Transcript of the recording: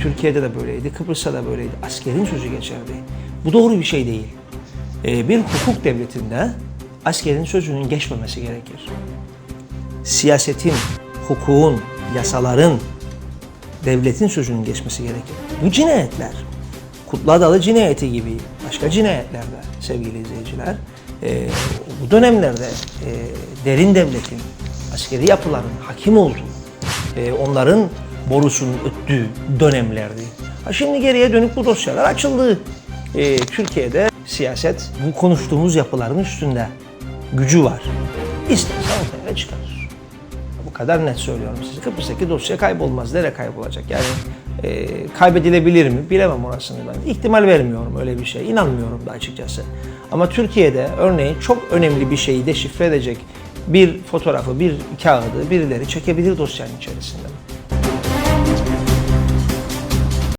Türkiye'de de böyleydi, Kıbrıs'ta da böyleydi. Askerin sözü geçerdi. Bu doğru bir şey değil. Ee, bir hukuk devletinde askerin sözünün geçmemesi gerekir. Siyasetin, hukukun, yasaların, devletin sözünün geçmesi gerekir. Bu cinayetler, Kutlu Adalı cinayeti gibi başka cinayetlerde sevgili izleyiciler, e, bu dönemlerde e, derin devletin, askeri yapıların hakim olduğu, onların borusunun öttüğü dönemlerdi. Ha şimdi geriye dönük bu dosyalar açıldı. E, Türkiye'de siyaset bu konuştuğumuz yapıların üstünde gücü var. İsterse ortaya çıkarır. Bu kadar net söylüyorum size. Kıbrıs'taki dosya kaybolmaz. Nereye kaybolacak? Yani e, kaybedilebilir mi? Bilemem orasını ben. İhtimal vermiyorum öyle bir şey. İnanmıyorum da açıkçası. Ama Türkiye'de örneğin çok önemli bir şeyi deşifre edecek bir fotoğrafı, bir kağıdı birileri çekebilir dosyanın içerisinde.